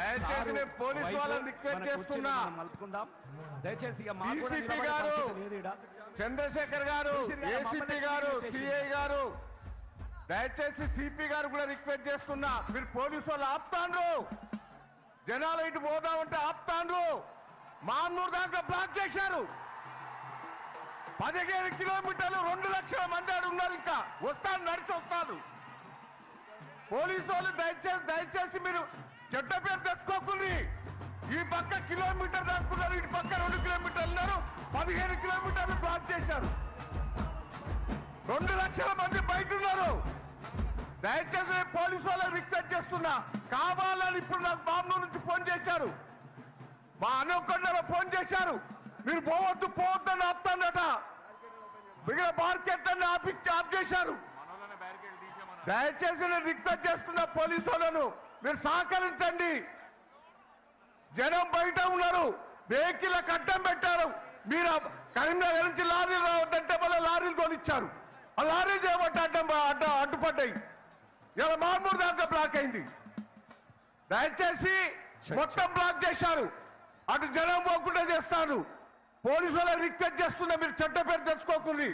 దయచేసి నేను పోలీస్ వాళ్ళని రిక్వెస్ట్ చేస్తున్నా. మలుపుకుందాం దయచేసి నిలబడే గారు. చంద్రశేఖర్ గారు ఏసీపీ గారు సిఐ గారు దయచేసి సిపి గారు కూడా రిక్వెస్ట్ చేస్తున్నా. మీరు పోలీసు వాళ్ళు ఆపుతాండ్రు. జనాలు ఇటు పోదామంటే ఆపుతాండ్రు. మాన్నూరు దాంట్లో బ్లాక్ చేశారు. పదిహేను కిలోమీటర్లు రెండు లక్షల మంది ఆడ ఉన్నారు ఇంకా. వస్తాను నడిచి వస్తాను పోలీసు వాళ్ళు దయచేసి దయచేసి మీరు చెడ్డ పేరు తెచ్చుకోకుండ్రి ఈ పక్క కిలోమీటర్ దాక్కున్నారు ఇటు పక్క రెండు కిలోమీటర్లు ఉన్నారు పదిహేను కిలోమీటర్లు బ్లాక్ చేశారు. రెండు లక్షల మంది బయట ఉన్నారు దయచేసి నేను పోలీసు వాళ్ళని రిక్వెస్ట్ చేస్తున్నా. కావాలని ఇప్పుడు నాకు బాంబు నుంచి ఫోన్ చేశారు. మా అనుకొండలో ఫోన్ చేశారు. మీరు పోవద్దు పోవద్దు అని ఆపుతాడట మిగిలిన మార్కెట్ అన్ని ఆపి ఆప్ చేశారు. దయచేసి నేను రిక్వెస్ట్ చేస్తున్నా పోలీసు వాళ్ళను. మీరు సహకరించండి. జనం బయట ఉన్నారు. వెహికల్ అడ్డం పెట్టారు. మీరు కరీంనగర్ నుంచి లారీలు రావద్దంటే మళ్ళీ లారీలు కొనిచ్చారు. ఆ లారీలు చేయబట్టి అడ్డం అడ్డ అడ్డుపడ్డాయి. ఇలా మామూలు దాకా బ్లాక్ అయింది. దయచేసి మొత్తం బ్లాక్ చేశారు. అటు జనం పోకుండా చేస్తారు. పోలీసు వాళ్ళని రిక్వెస్ట్ చేస్తున్నా మీరు చెడ్డ పేరు తెచ్చుకోకుండా.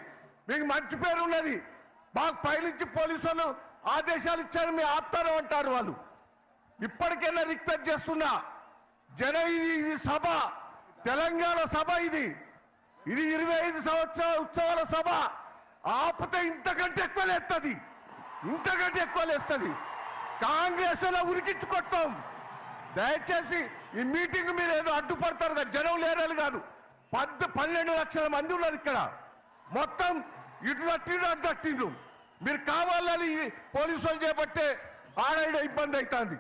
మీకు మంచి పేరు ఉన్నది. మాకు పైనుంచి పోలీసు వాళ్ళు ఆదేశాలు ఇచ్చారు మీరు ఆపుతారు అంటారు వాళ్ళు. ఇప్పటికైనా రిక్వెస్ట్ చేస్తున్నా. జన ఇది ఇది సభ. తెలంగాణ సభ ఇది. ఇది ఇరవై ఐదు సంవత్సరాల ఉత్సవాల సభ. ఆపితే ఇంతకంటే ఎక్కువ లేస్తుంది ఇంతకంటే ఎక్కువ లేస్తుంది కాంగ్రెస్ అలా ఉరికించుకొట్టాం దయచేసి ఈ మీటింగ్ మీరు ఏదో అడ్డుపడతారు కదా జనం లేరని కాదు. పద్ పన్నెండు లక్షల మంది ఉన్నారు ఇక్కడ. మొత్తం ఇటు తట్టిండ్రు అటు తట్టిండ్రు మీరు కావాలని పోలీసులు చేపట్టే ఆడ ఇబ్బంది అవుతుంది.